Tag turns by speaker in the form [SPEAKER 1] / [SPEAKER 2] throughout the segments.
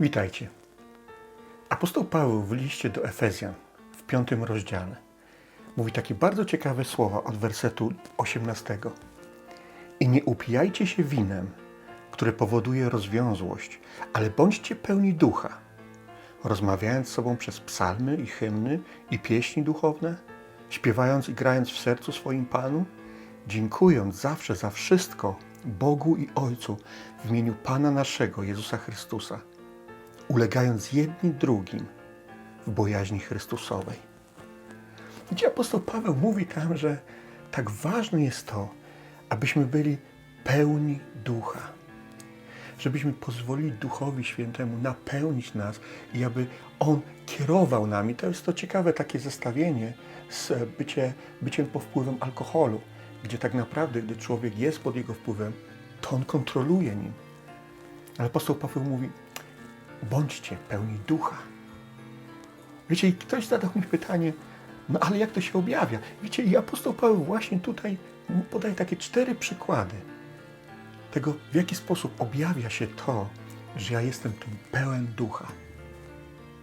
[SPEAKER 1] Witajcie. Apostoł Paweł w liście do Efezjan w piątym rozdziale mówi takie bardzo ciekawe słowa od wersetu 18. I nie upijajcie się winem, które powoduje rozwiązłość, ale bądźcie pełni ducha, rozmawiając z sobą przez psalmy i hymny i pieśni duchowne, śpiewając i grając w sercu swoim Panu, dziękując zawsze za wszystko Bogu i Ojcu w imieniu Pana naszego Jezusa Chrystusa, ulegając jedni drugim w bojaźni Chrystusowej. Gdzie apostoł Paweł mówi tam, że tak ważne jest to, abyśmy byli pełni ducha. Żebyśmy pozwolili Duchowi Świętemu napełnić nas i aby On kierował nami. To jest to ciekawe takie zestawienie z bycie, byciem pod wpływem alkoholu, gdzie tak naprawdę, gdy człowiek jest pod jego wpływem, to on kontroluje nim. Ale apostoł Paweł mówi, bądźcie pełni ducha. Wiecie, i ktoś zadał mi pytanie, no ale jak to się objawia? Wiecie, i apostoł Paweł właśnie tutaj podaje takie cztery przykłady tego, w jaki sposób objawia się to, że ja jestem tym pełen ducha.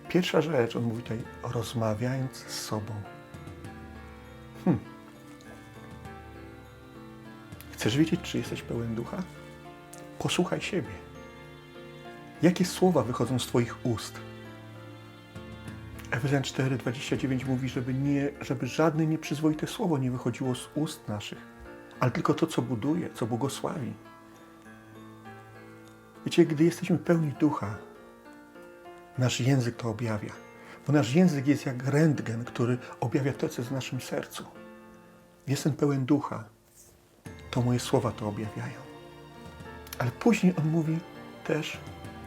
[SPEAKER 1] Pierwsza rzecz, on mówi tutaj, rozmawiając z sobą. Hmm. Chcesz wiedzieć, czy jesteś pełen ducha? Posłuchaj siebie. Jakie słowa wychodzą z Twoich ust? Efezjan 4:29 mówi, żeby, nie, żeby żadne nieprzyzwoite słowo nie wychodziło z ust naszych, ale tylko to, co buduje, co błogosławi. Wiecie, gdy jesteśmy pełni ducha, nasz język to objawia. Bo nasz język jest jak rentgen, który objawia to, co jest w naszym sercu. Jestem pełen ducha, to moje słowa to objawiają. Ale później on mówi też,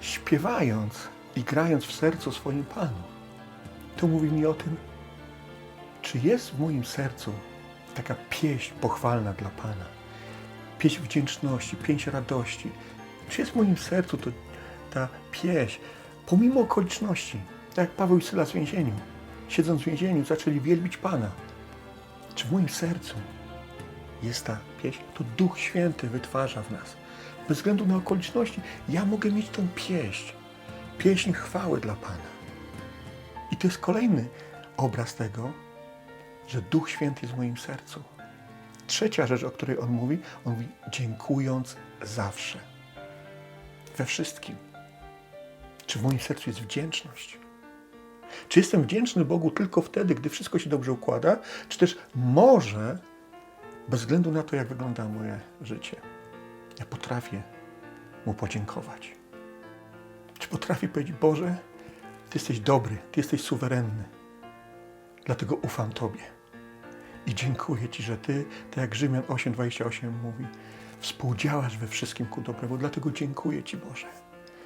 [SPEAKER 1] śpiewając i grając w sercu swoim Panu. To mówi mi o tym, czy jest w moim sercu taka pieśń pochwalna dla Pana. Pieśń wdzięczności, pieśń radości. Czy jest w moim sercu to, ta pieśń, pomimo okoliczności, tak jak Paweł i Sylas w więzieniu. Siedząc w więzieniu, zaczęli wielbić Pana. Czy w moim sercu jest ta pieśń? To Duch Święty wytwarza w nas. Bez względu na okoliczności, ja mogę mieć tą pieśń. Pieśń chwały dla Pana. I to jest kolejny obraz tego, że Duch Święty jest w moim sercu. Trzecia rzecz, o której on mówi, on mówi dziękując zawsze. We wszystkim. Czy w moim sercu jest wdzięczność? Czy jestem wdzięczny Bogu tylko wtedy, gdy wszystko się dobrze układa? Czy też może, bez względu na to, jak wygląda moje życie, ja potrafię Mu podziękować? Czy potrafię powiedzieć, Boże, Ty jesteś dobry, Ty jesteś suwerenny, dlatego ufam Tobie. I dziękuję Ci, że Ty, tak jak Rzymian 8,28 mówi, współdziałasz we wszystkim ku dobremu. Dlatego dziękuję Ci, Boże.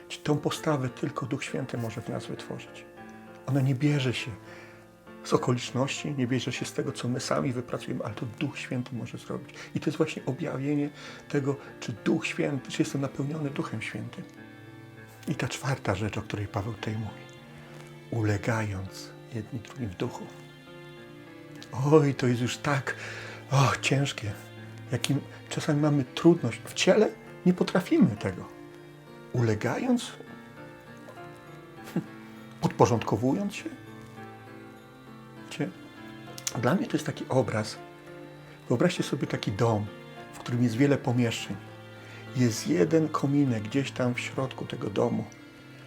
[SPEAKER 1] Ci tą postawę tylko Duch Święty może w nas wytworzyć. Ona nie bierze się z okoliczności, nie bierze się z tego, co my sami wypracujemy, ale to Duch Święty może zrobić. I to jest właśnie objawienie tego, czy Duch Święty, czy jestem napełniony Duchem Świętym. I ta czwarta rzecz, o której Paweł tutaj mówi. Ulegając jedni drugim w duchu. Oj, to jest już tak ciężkie, jakim czasami mamy trudność. W ciele nie potrafimy tego. Ulegając, podporządkowując się. Dla mnie to jest taki obraz. Wyobraźcie sobie taki dom, w którym jest wiele pomieszczeń. Jest jeden kominek gdzieś tam w środku tego domu,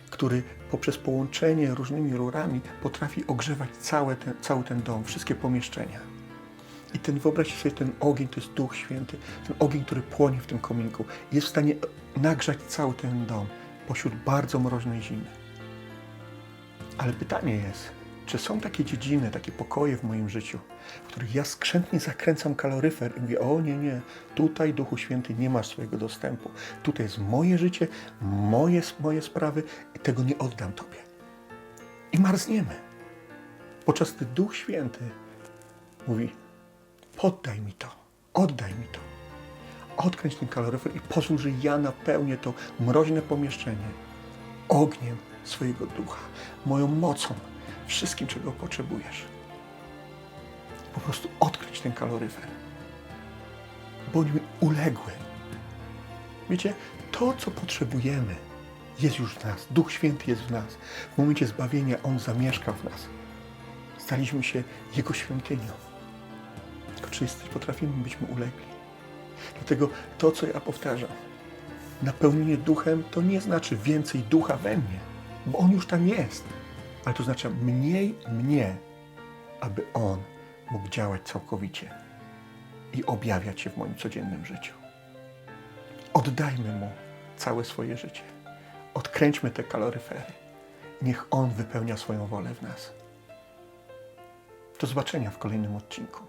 [SPEAKER 1] który poprzez połączenie różnymi rurami potrafi ogrzewać całe ten, cały ten dom, wszystkie pomieszczenia. I ten, wyobraźcie sobie, ten ogień to jest Duch Święty, ten ogień, który płonie w tym kominku, jest w stanie nagrzać cały ten dom pośród bardzo mroźnej zimy. Ale pytanie jest, czy są takie dziedziny, takie pokoje w moim życiu, w których ja skrzętnie zakręcam kaloryfer i mówię, o nie, nie, tutaj Duchu Święty nie masz swojego dostępu. Tutaj jest moje życie, moje, moje sprawy i tego nie oddam Tobie. I marzniemy. Podczas gdy Duch Święty mówi, poddaj mi to, oddaj mi to. Odkręć ten kaloryfer i pozwól, że ja napełnię to mroźne pomieszczenie ogniem swojego ducha, moją mocą, wszystkim, czego potrzebujesz. Po prostu odkryć ten kaloryfer. Bądźmy uległy. Wiecie, to, co potrzebujemy, jest już w nas. Duch Święty jest w nas. W momencie zbawienia On zamieszka w nas. Staliśmy się Jego świątynią. Tylko czy jest- potrafimy być Mu ulegli? Dlatego to, co ja powtarzam, napełnienie duchem to nie znaczy więcej ducha we mnie, bo on już tam jest, ale to znaczy mniej mnie, aby on mógł działać całkowicie i objawiać się w moim codziennym życiu. Oddajmy mu całe swoje życie. Odkręćmy te kaloryfery. Niech on wypełnia swoją wolę w nas. Do zobaczenia w kolejnym odcinku.